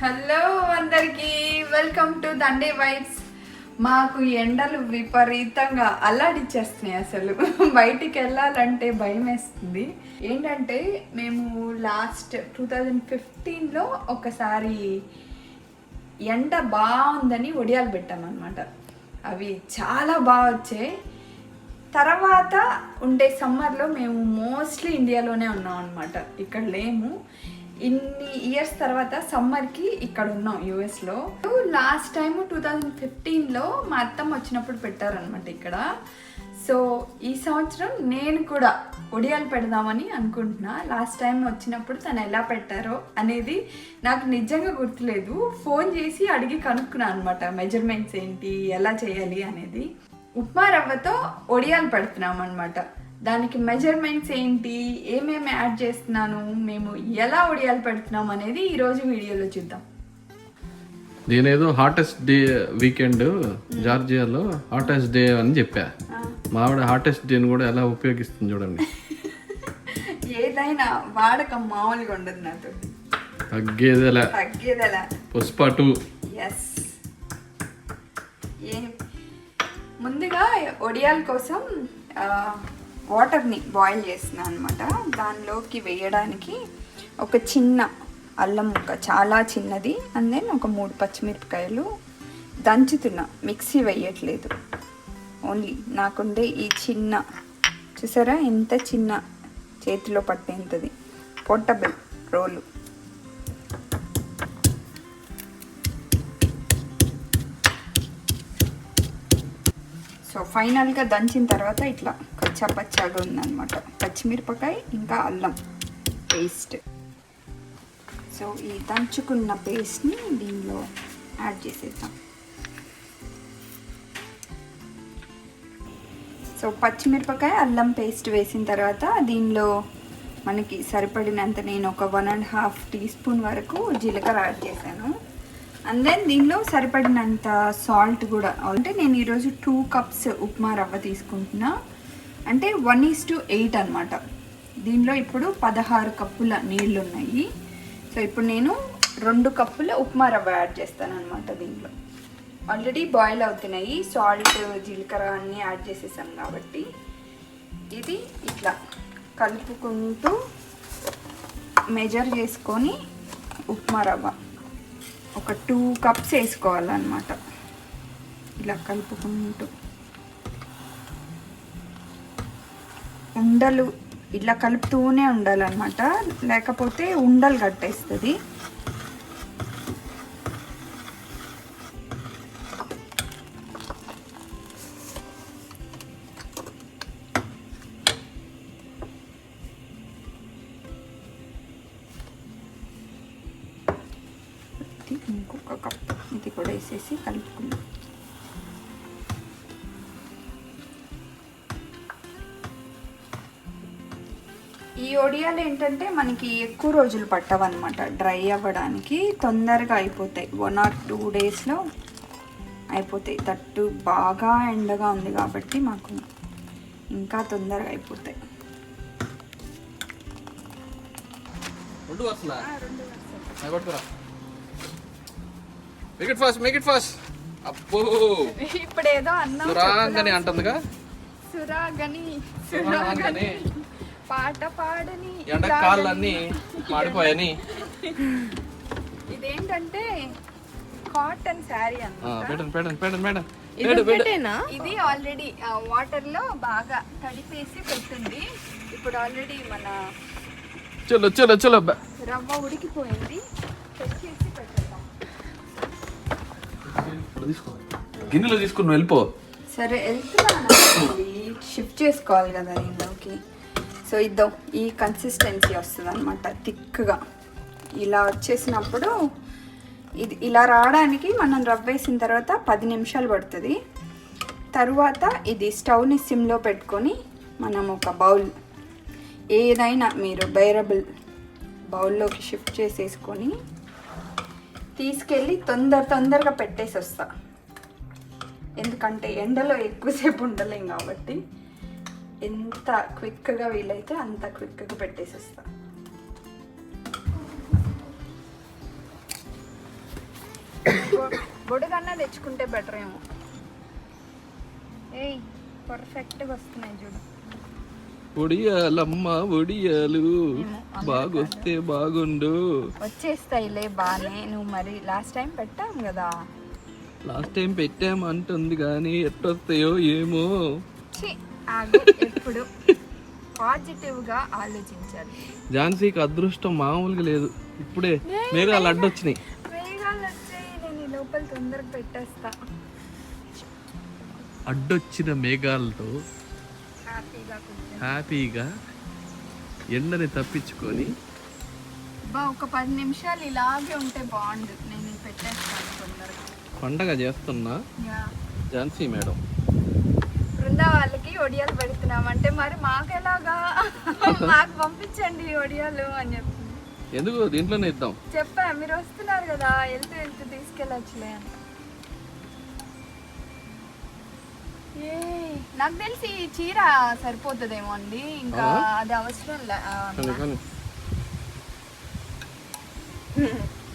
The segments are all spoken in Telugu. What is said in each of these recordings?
హలో అందరికి వెల్కమ్ టు దండే వైబ్స్. మాకు ఎండలు విపరీతంగా అల్లాడిచ్చేస్తున్నాయి అసలు. బయటికి వెళ్ళాలంటే భయం వేస్తుంది ఏంటంటే మేము లాస్ట్ టూ థౌజండ్ ఫిఫ్టీన్లో ఒకసారి ఎండ బాగుందని ఒడియాలు పెట్టామన్నమాట. అవి చాలా బాగా వచ్చాయి. తర్వాత ఉండే సమ్మర్లో మేము మోస్ట్లీ ఇండియాలోనే ఉన్నాం అనమాట ఇక్కడ లేము. ఇన్ని ఇయర్స్ తర్వాత సమ్మర్కి ఇక్కడ ఉన్నాం యూఎస్లో లాస్ట్ టైం టూ థౌజండ్ ఫిఫ్టీన్లో మా అత్తమ్మ వచ్చినప్పుడు పెట్టారనమాట ఇక్కడ. సో ఈ సంవత్సరం నేను కూడా ఒడియాలు పెడదామని అనుకుంటున్నా. లాస్ట్ టైం వచ్చినప్పుడు తను ఎలా పెట్టారో అనేది నాకు నిజంగా గుర్తులేదు. ఫోన్ చేసి అడిగి కనుక్కున్నాను అనమాట మెజర్మెంట్స్ ఏంటి ఎలా చేయాలి అనేది. ఉప్మా రవ్వతో ఒడియాలు పెడుతున్నాం అనమాట దానికి మెజర్మెంట్స్ ఏంటి? ఏమేమి యాడ్ చేస్తున్నాను? మేము ఎలా ఒడియాలు పెడుతున్నాం అనేది ఈరోజు వీడియోలో చూద్దాం. నేను ఏదో హాటెస్ట్ డే వీకెండ్ జార్జియాలో హాటెస్ట్ డే అని చెప్పా. మావిడ హాటెస్ట్ డేని కూడా ఎలా ఉపయోగిస్తుంది చూడండి. ఏదైనా వాడకం మామూలుగా ఉండదు నాతో. తగ్గేదేలా. తగ్గేదలా. పుష్ప టూ. ఎస్ ఏ? ముందుగా ఒడియాల కోసం వాటర్ని బాయిల్ చేసిన అనమాట దానిలోకి వేయడానికి ఒక చిన్న అల్లం ముక్క చాలా చిన్నది అండ్ దెన్ ఒక మూడు పచ్చిమిరపకాయలు దంచుతున్నా. మిక్సీ వేయట్లేదు. ఓన్లీ నాకుండే ఈ చిన్న చూసారా? ఎంత చిన్న చేతిలో పట్టేంతది. పోర్టబుల్ రోలు. సో ఫైనల్గా దంచిన తర్వాత ఇట్లా కచ్చా పచ్చాగా ఉందన్నమాట. పచ్చిమిరపకాయ ఇంకా అల్లం పేస్ట్. సో ఈ దంచుకున్న పేస్ట్ని దీనిలో యాడ్ చేసేద్దాం. సో పచ్చిమిరపకాయ అల్లం పేస్ట్ వేసిన తర్వాత దీనిలో మనకి సరిపడినంత నేను ఒక one and half teaspoon వరకు జీలకర్ర యాడ్ చేశాను. అండ్ దెన్ దీనిలో సరిపడినంత సాల్ట్ కూడా. అంటే నేను ఈరోజు టూ కప్స్ ఉప్మా రవ్వ తీసుకుంటున్నా. అంటే వన్ ఈస్ టు ఎయిట్ అనమాట దీనిలో ఇప్పుడు పదహారు కప్పుల నీళ్ళు ఉన్నాయి సో ఇప్పుడు నేను రెండు కప్పుల ఉప్మా రవ్వ యాడ్ చేస్తాను అనమాట దీనిలో ఆల్రెడీ బాయిల్ అవుతున్నాయి. సాల్ట్ జీలకర్ర అన్నీ యాడ్ చేసేసాం కాబట్టి ఇది ఇట్లా కలుపుకుంటూ మెజర్ చేసుకొని ఉప్మా రవ్వ. ఒక టూ కప్స్ వేసుకోవాలన్నమాట. ఇలా కలుపుకుంటూ. ఉండలు ఇలా కలుపుతూనే ఉండాలన్నమాట. లేకపోతే ఉండలు కట్టేస్తుంది. ఈ ఒడియాలు ఏంటంటే మనకి ఎక్కువ రోజులు పట్టవన్నమాట. డ్రై అవ్వడానికి తొందరగా అయిపోతాయి. వన్ ఆర్ టూ డేస్లో అయిపోతాయి. తట్టు బాగా ఎండగా ఉంది కాబట్టి మాకు ఇంకా తొందరగా అయిపోతాయి. రెండు వరుసలా make it fast make it fast అబ్బో. ఇప్పుడు ఏదో అన్నం సురాంగని అంటుందిగా. సురాగని. సురాంగని. పాట పాడని ఎండ కాళ్ళన్నీ మాడిపోయాని ఇదేంటంటే కాటన్ శారీ పెట్టండి పెట్టండి పెట్టండి మేడం. ఇది ఆల్రెడీ వాటర్లో బాగా తడిపేసి పెట్టింది. ఇప్పుడు ఆల్రెడీ మన చలో చలో చలో. రవ్వ ఉడికిపోయింది. తెచ్చేసి పెట్టేద్దాం. గిన్నెలో తీసుకుని వెళ్ళిపో. సరే వెళ్తున్నాను. షిఫ్ట్ చేసుకోవాలి కదా దీనిలోకి సో ఇద్దాం ఈ కన్సిస్టెన్సీ వస్తుంది అనమాట థిక్గా ఇలా వచ్చేసినప్పుడు ఇది ఇలా రావడానికి మనం రవ్ వేసిన తర్వాత పది నిమిషాలు పడుతుంది. తరువాత ఇది స్టవ్ని సిమ్లో పెట్టుకొని మనం ఒక బౌల్ ఏదైనా మీరు బైరబుల్ బౌల్లోకి షిఫ్ట్ చేసేసుకొని తీసుకెళ్ళి తొందర తొందరగా పెట్టేసి వస్తా ఎందుకంటే ఎండలో ఎక్కువసేపు ఉండలేం కాబట్టి. ఎంత క్విక్గా వీలైతే అంత క్విక్గా పెట్టేసి వస్తా బొడుగన్నా తెచ్చుకుంటే బెటర్ ఏమో. ఏయ్ పర్ఫెక్ట్గా వస్తున్నాయి చూడు. ఒడియాలమ్మ ఒడియాలు. బాగొస్తే బాగుండు. వచ్చేస్తాయిలే బాగానే నువ్వు మరి లాస్ట్ టైం పెట్టాం కదా. లాస్ట్ టైం పెట్టామంటుంది కానీ ఎట్టొస్తాయో ఏమో. ఎప్పుడు? పాజిటివ్గా ఆలోచించాలి. ఝాన్సీకి అదృష్టం మామూలుగా లేదు. ఇప్పుడే మేఘాలు అడ్డొచ్చినాయి వేగాలు వచ్చాయి నేను ఈ లోపల తొందరగా పెట్టేస్తా. అడ్డొచ్చిన మేఘాలతో హ్యాపీగా ఎండని తప్పించుకొని బా ఒక పది నిమిషాలు ఇలాగే ఉంటే బాగుండు. నేను పెట్టేస్తాను తొందరగా. పండగ చేస్తున్న. ఝాన్సీ మేడం. బృందా వాళ్ళకి ఒడియాలు పెడుతున్నాం. అంటే మరి మాకెలాగా? మాకు పంపించండి ఒడియాలు అని చెప్పి. ఎందుకు? దీంట్లోనే ఇద్దాం. చెప్పా మీరు వస్తున్నారు కదా వెళ్తూ వెళ్తూ తీసుకెళ్ళొచ్చులే అని. నాకు తెలిసి ఈ చీర సరిపోతుందేమో అండి. ఇంకా? అది అవసరం లే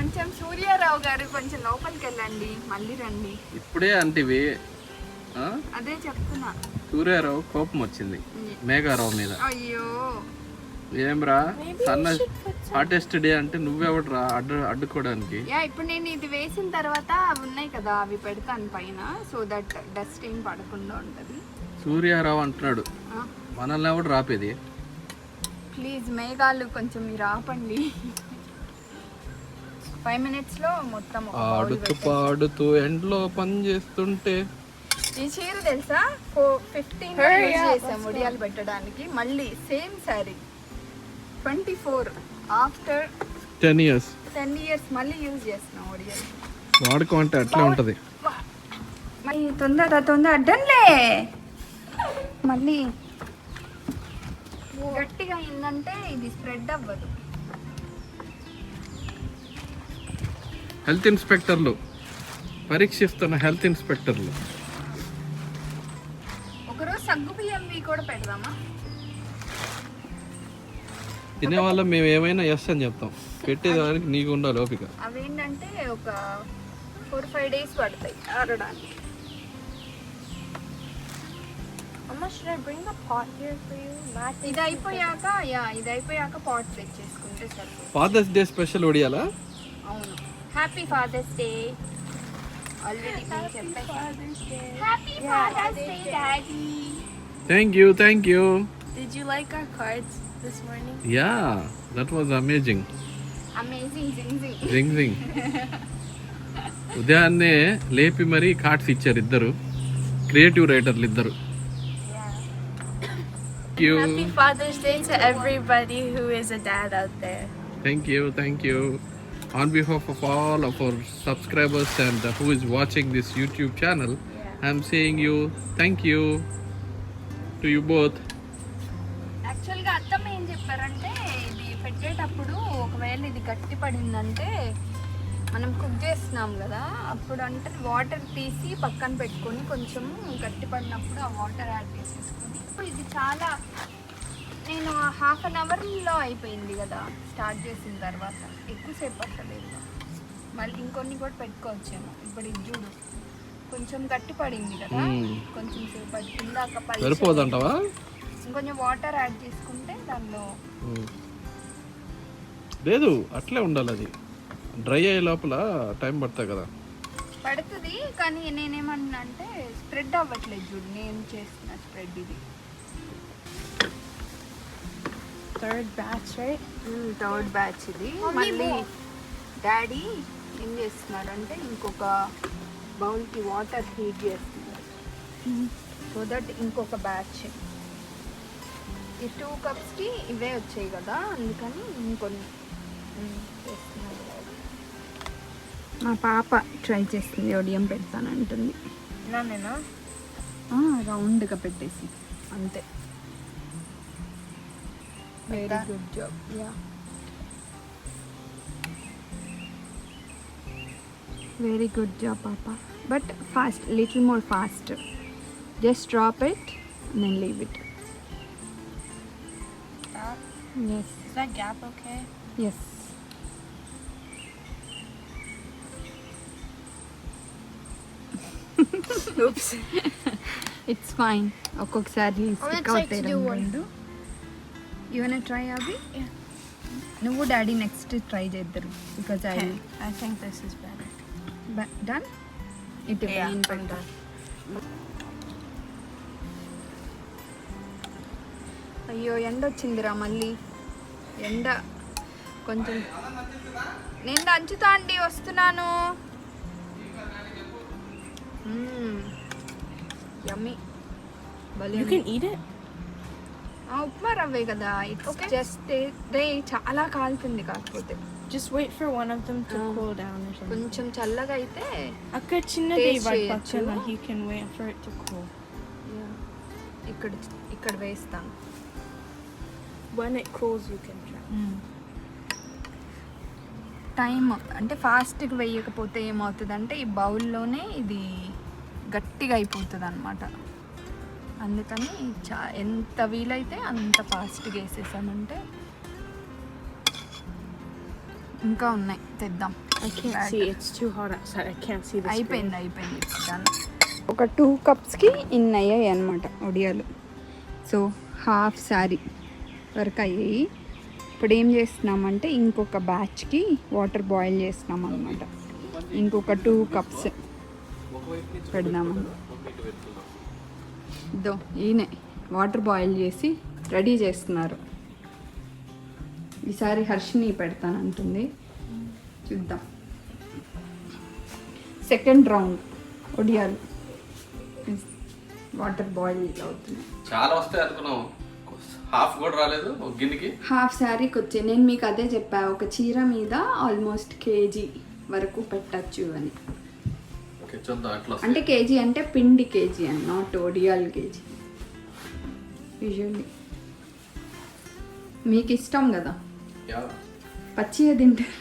కొంచెం సూర్యారావు గారు కొంచెం లోపలికి వెళ్ళండి మళ్ళీ రండి. ఇప్పుడే అంటివి ఆ? అదే చెప్తున్నా. సూర్యారావు కోపం వచ్చింది మేఘారావు మీద. అయ్యో. ఏమ్రా? సన్న హాటెస్ట్ డే అంటే నువ్వెవడరా అడ్డు అడ్డుకోవడానికి? యా ఇప్పుడు నేను ఇది వేసిన తర్వాత అవి ఉన్నాయి కదా అవి పెడతాను పైన సో దట్ డస్ట్ ఏం పడకుండా ఉంటుంది. సూర్యారావు అంటున్నాడు. మనల్ని ఎవడు రాపేది? ప్లీజ్ మేఘాలు కొంచెం మీరు ఆపండి. ఫైవ్ మినిట్స్లో మొత్తం ఆడుతూ పాడుతూ ఎండ్లో పని చేస్తుంటే. ఈ చీర తెలుసా? ఫోర్ ఫిఫ్టీన్ చేసాం ఒడియాలు పెట్టడానికి మళ్ళీ same sari twenty four after ten years ten years మళ్ళీ యూజ్ చేస్తున్నాం ఒడియాలు వాడుకో అంటే అట్లే ఉంటది. మరి తొందర తొందర అడ్డంలే. మళ్ళీ గట్టిగా అయిందంటే ఇది స్ప్రెడ్ అవ్వదు. హెల్త్ ఇన్స్పెక్టర్లు పరీక్షిస్తున్న హెల్త్ ఇన్స్పెక్టర్లు. ఒకరోజు సగ్గు బియ్యంవి కూడా పెడదామా? తినేవాళ్ళం మేము ఏమైనా ఎస్ అని చెప్తాం. పెట్టేదానికి నీకు ఉండాలి ఓపిక. అవేంటంటే ఒక ఫోర్ ఫైవ్ డేస్ పడతాయి ఆరడానికి. ఇది అయిపోయాక యా ఇది అయిపోయాక పాట్ తెచ్చేసుకుంటే సరిపోతుంది. ఫాదర్స్ డే స్పెషల్ ఒడియాలా? అవును. హ్యాపీ ఫాదర్స్ డే ఆల్రెడీ నేను చెప్పేసి Father's Day. Happy Father's Day daddy thank you thank you Did you like our cards this morning? Yeah that was amazing amazing జింగ్ జింగ్ రింగ్ రింగ్ ఉదయాన్నే లేపి మరీ కార్డ్స్ ఇచ్చారు ఇద్దరు క్రియేటివ్ రైటర్లు ఇద్దరు you Happy Father's Day to everybody who is a dad out there. Thank you Thank you on behalf of all of our subscribers and who is watching this YouTube channel I'm saying you thank you to you both యాక్చువల్గా అత్తమ్మ ఏం చెప్పారంటే ఇది పెట్టేటప్పుడు ఒకవేళ ఇది గట్టి పడిందంటే మనం కుక్ చేస్తున్నాం కదా అప్పుడు అంటే వాటర్ తీసి పక్కన పెట్టుకొని కొంచెం గట్టి పడినప్పుడు ఆ వాటర్ యాడ్ చేసేసుకొని ఇది చాలా నేను హాఫ్ అన్ అవర్లో అయిపోయింది కదా స్టార్ట్ చేసిన తర్వాత. ఎక్కువసేపు పట్టలేదు మళ్ళీ ఇంకొన్ని కూడా పెట్టుకోవచ్చేమో. ఇప్పుడు ఇది చూడు కొంచెం గట్టి పడింది కదా. కొంచెం సేపు పల్చగా సరిపోదంటావా? ఇంకొంచెం వాటర్ యాడ్ చేసుకుంటే దానిలో లేదు అట్లే ఉండాలి అది. డ్రై అయ్యే లోపల టైం పడుతుంది కదా. పడుతుంది కానీ నేనేమన్నా అంటే స్ప్రెడ్ అవ్వట్లేదు చూడు నేను చేస్తున్న స్ప్రెడ్ ఇది. Third batch, right? Third batch ఇది. మళ్ళీ డాడీ ఏం చేస్తున్నాడు అంటే ఇంకొక బౌల్కి వాటర్ హీట్ చేస్తున్నారు సో దట్ ఇంకొక బ్యాచ్ ఈ టూ కప్స్కి ఇవే వచ్చాయి కదా అందుకని ఇంకొన్ని. ఉమ్, చేస్తున్నారు మా పాప ట్రై చేస్తుంది ఒడియం పెడతానంటుంది. no. రౌండ్గా పెట్టేసి అంతే. Very good job. Yeah. Very good job, Papa. But fast, little more faster. Just drop it and then leave it. That? Yes. Is that gap okay? Yes. Oops. it's fine. ఒక్కొక్కసారి స్టిక్ అవుతాయి రెండు ఇవన్న ట్రై అవి. నువ్వు daddy next try చేద్దరు because I. I think this is better. Done ఇటు I'm పెట్టు. అయ్యో ఎండ వచ్చిందిరా మళ్ళీ ఎండ కొంచెం నేను దంచుతా అండి వస్తున్నాను యమ్మీ can eat it? ఆ, ఉప్మా రవ్వే కదా. ఇట్ ఓకే చేస్తే రే చాలా కాలుతుంది కాకపోతే. Just wait for one of them to cool కొంచెం చల్లగా అయితే అక్కడ చిన్న దేవుడి కెన్ వెయిట్ ఫర్ ఇట్ ఇక్కడ ఇక్కడ వేస్తాం. When it cools you time అంటే ఫాస్ట్గా వేయకపోతే ఏమవుతుంది అంటే ఈ బౌల్లోనే ఇది గట్టిగా అయిపోతుంది అనమాట అందుకని చా ఎంత వీలైతే అంత ఫాస్ట్గా వేసేసామంటే ఇంకా ఉన్నాయి తెద్దాం I can't Bag. see. It's too hot outside. I can't see the screen. అయిపోయింది అయిపోయింది. ఒక టూ కప్స్కి ఇన్ని అయ్యాయి అనమాట ఒడియాలు సో హాఫ్ శారీ వరకు అయ్యాయి ఇప్పుడు ఏం చేస్తున్నామంటే ఇంకొక బ్యాచ్కి వాటర్ బాయిల్ చేస్తున్నాం అనమాట ఇంకొక టూ కప్స్ పెడదామని ఇదో ఈయనే. వాటర్ బాయిల్ చేసి రెడీ చేస్తున్నారు. ఈసారి హర్షిని పెడతానంటుంది. చూద్దాం. Second round. ఒడియాలు. వాటర్ బాయిల్ అవుతుంది చాలా వస్తాయి అనుకున్నాం. హాఫ్ కూడా రాలేదు ఒక గిన్నెకి. హాఫ్ శారీకి వచ్చే నేను మీకు అదే చెప్పా ఒక చీర మీద ఆల్మోస్ట్ కేజీ వరకు పెట్టచ్చు అని. అంటే కేజీ అంటే పిండి కేజీ అని నాట్ ఒడియాల్ కేజీ. యూజువల్లీ మీకు ఇష్టం కదా? పచ్చిగా తింటారు.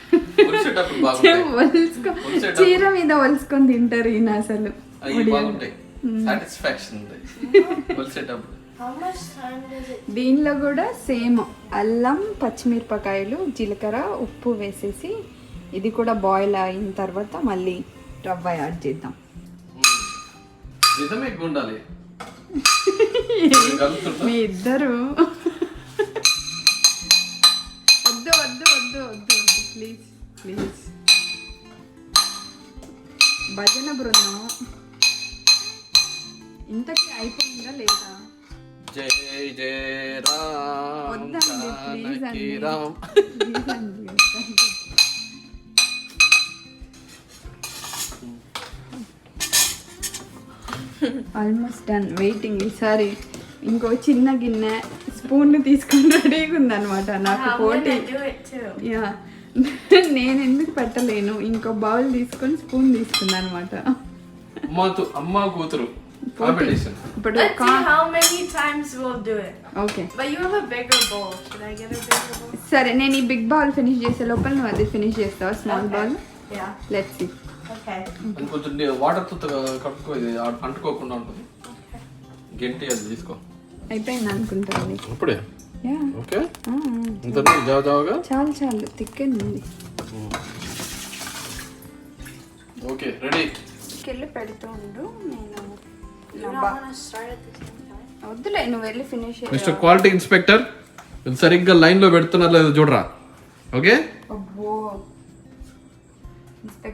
చీర మీద వలుసుకొని తింటారు ఈయన అసలు? దీనిలో కూడా సేమ్ అల్లం పచ్చిమిరపకాయలు జీలకర్ర ఉప్పు వేసేసి ఇది కూడా బాయిల్ అయిన తర్వాత మళ్ళీ రవ్వ యాడ్ చేద్దాం. నిజమే ఎక్కువ ఉండాలి మీ ఇద్దరు. వద్దు వద్దు వద్దు వద్దు వద్దు ప్లీజ్ ప్లీజ్ భజన బృందం. ఇంతకీ అయిపోయిందా లేదా? జై జయ రామ్. జానకి అండి. ప్లీజ్ అండి. ఆల్మోస్ట్ డన్ వెయిటింగ్ ఈసారి ఇంకో చిన్న గిన్నె స్పూన్ తీసుకొని రెడీగా ఉందన్నమాట. నాకు పోటీ do it too. యా నేను ఎందుకు పెట్టలేను? ఇంకో బౌల్ తీసుకొని స్పూన్ తీసుకున్నాను అనమాట అమ్మ కూతురు. కాంపిటీషన్ ఇప్పుడు Let's see how many times we'll do it. Okay But you have a bigger bowl. Should I get a bigger bowl? సరే నేను ఈ బిగ్ బౌల్ ఫినిష్ చేసే లోపల నువ్వు అది ఫినిష్ చేస్తావా? Small. Bowl Yeah. Let's see Okay. కొంచెం వాటర్తో కట్టుకో ఇది అంటుకోకుండా ఉంటుంది. గెంటి అది తీసుకో. అయిపోయింది అనుకుంటాను ఇప్పుడే? యా. ఓకే. ఇంత జావ జావగా? చాలు చాలు. తిక్కేంది. Okay ready. వెళ్ళి పెడుతూ ఉండు. నేను? వద్దులే నువ్వు వెళ్ళి ఫినిష్ మిస్టర్ క్వాలిటీ ఇన్స్పెక్టర్ సరిగ్గా లైన్లో పెడుతున్నారు లేదో చూడరా? ఓకే?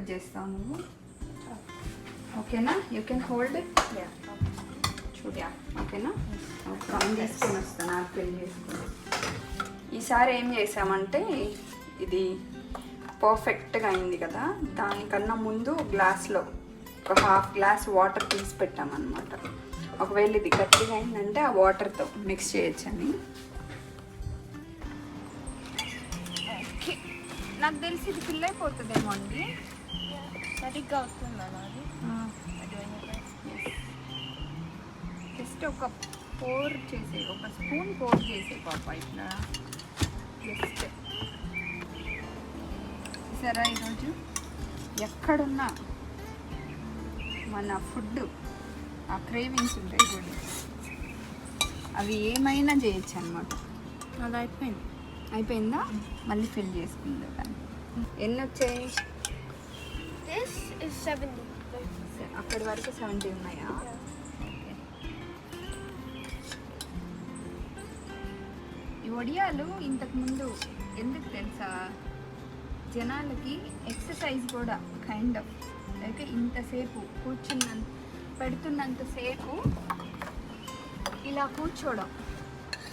చేస్తావు నువ్వు ఓకేనా? You can hold. చూడ్యా ఓకేనా? తీసుకొని వస్తాను. పెళ్ళి చేసుకుని ఈసారి ఏం చేసామంటే ఇది పర్ఫెక్ట్గా అయింది కదా? దానికన్నా ముందు గ్లాస్లో ఒక హాఫ్ గ్లాస్ వాటర్ తీసి పెట్టామన్నమాట. ఒకవేళ ఇది గట్టిగా అయిందంటే ఆ వాటర్తో మిక్స్ చేయొచ్చని. నాకు తెలిసి ఇది ఫిల్ అయిపోతుందేమో అండి. సరిగ్గా అవుతుందా నాది? జస్ట్ ఒక పోర్ చేసే ఒక స్పూన్ పోర్ చేసే పాప ఇట్లా. జస్ట్. సరే ఈరోజు? ఎక్కడున్నా మన ఫుడ్ ఆ క్రేవింగ్స్ ఉంటాయి చూడు. అవి ఏమైనా చేయొచ్చు అనమాట నాది అయిపోయింది. అయిపోయిందా? మళ్ళీ ఫిల్ చేసుకుందా దాన్ని. ఎన్ని వచ్చాయి This is 70. స- అక్కడి వరకు సెవెంటీ ఉన్నాయా? ఈ వడియాలు ఇంతకుముందు ఎందుకు తెలుసా? జనాలకి ఎక్సర్సైజ్ కూడా కైండ్ ఆఫ్ లైక్ ఇంతసేపు కూర్చున్నంత పెడుతున్నంతసేపు ఇలా కూర్చోవడం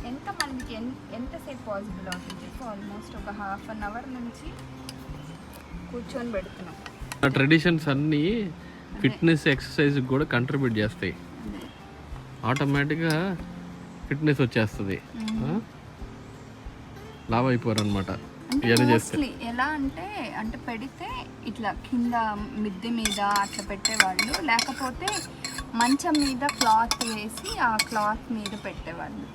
ఎంత మందికి ఎన్ ఎంతసేపు పాసిబుల్ అవుతుంది? ఆల్మోస్ట్ ఒక హాఫ్ అన్ అవర్ నుంచి కూర్చొని పెడుతున్నాం. ట్రెడిషన్స్ అన్నీ ఫిట్నెస్ ఎక్సర్సైజ్ కూడా కంట్రిబ్యూట్ చేస్తాయి. ఆటోమేటిక్గా ఫిట్నెస్ వచ్చేస్తుంది. ఆ? లావ్ అయిపోరు అనమాట అంటే ఇవన్నీ చేస్తే. మోస్ట్లీ ఎలా అంటే అంటే పెడితే ఇట్లా కింద మిద్దె మీద అట్లా పెట్టేవాళ్ళు లేకపోతే మంచం మీద క్లాత్ వేసి ఆ క్లాత్ మీద పెట్టేవాళ్ళు.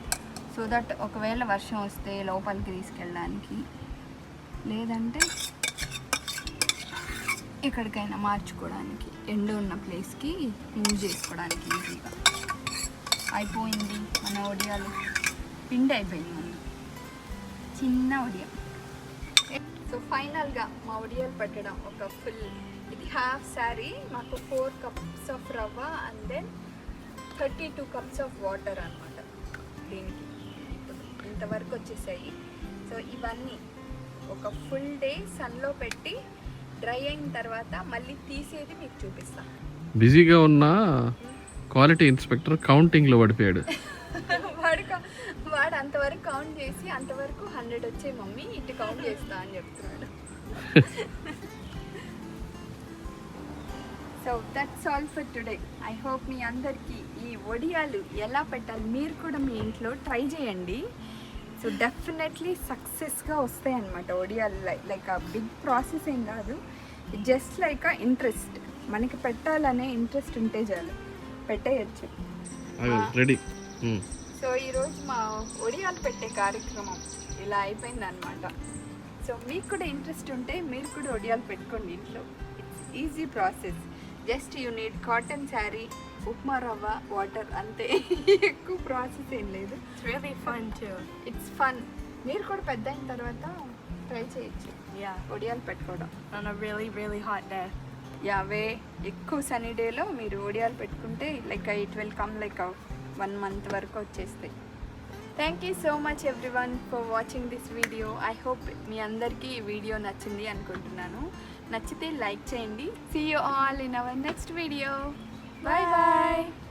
సో దట్ ఒకవేళ వర్షం వస్తే లోపలికి తీసుకెళ్ళడానికి. లేదంటే ఎక్కడికైనా మార్చుకోవడానికి ఎండ ఉన్న ప్లేస్కి మూవ్ చేసుకోవడానికి ఈజీగా అయిపోయింది మన ఒడియాలు. పిండి అయిపోయింది మనం చిన్న ఒడియా. సో ఫైనల్గా మా ఒడియాలు పెట్టడం ఒక ఫుల్ ఇది హాఫ్ శారీ మాకు four cups of rava and then thirty two cups of water అనమాట దీనికి ఇప్పుడు ఇంతవరకు వచ్చేసాయి. సో ఇవన్నీ ఒక ఫుల్ డే సన్లో పెట్టి డ్రై అయిన తర్వాత మళ్ళీ తీసేది మీకు చూపిస్తాను బిజీగా ఉన్న క్వాలిటీ ఇన్స్పెక్టర్ కౌంటింగ్లో పడిపోయాడు. వాడు వాడు అంతవరకు కౌంట్ చేసి అంతవరకు హండ్రెడ్ వచ్చే మమ్మీ ఇటు కౌంట్ చేస్తా అని చెప్తున్నాడు. So that's all for today I hope మీ అందరికీ ఈ వడియాలు ఎలా పెట్టాలి మీరు కూడా మీ ఇంట్లో ట్రై చేయండి. సో డెఫినెట్లీ సక్సెస్గా వస్తాయి అనమాట వడియాలు లైక్ ఆ బిగ్ ప్రాసెస్ ఏం కాదు. జస్ట్ లైక్ ఆ ఇంట్రెస్ట్ మనకి పెట్టాలనే ఇంట్రెస్ట్ ఉంటే చాలు. పెట్టేయచ్చు. రెడీ సో ఈరోజు మా ఒడియాలు పెట్టే కార్యక్రమం ఇలా అయిపోయింది అనమాట సో మీకు కూడా ఇంట్రెస్ట్ ఉంటే మీరు కూడా ఒడియాలు పెట్టుకోండి ఇంట్లో. It's easy process just you need cotton sari upma rava water అంతే. ఎక్కువ ప్రాసెస్ ఏం లేదు. It's really fun too. It's fun మీరు కూడా పెద్ద అయిన తర్వాత ట్రై చేయొచ్చు. Yeah. ఒడియాలు పెట్టుకోవడం. On a really, really hot day. యావే ఎక్కువ సనీ డేలో మీరు ఒడియాలు పెట్టుకుంటే like it will come like one month వరకు వచ్చేస్తాయి. Thank you so much everyone for watching this video I hope మీ అందరికీ ఈ వీడియో నచ్చింది అనుకుంటున్నాను. నచ్చితే లైక్ చేయండి. See you all in our next video 拜拜。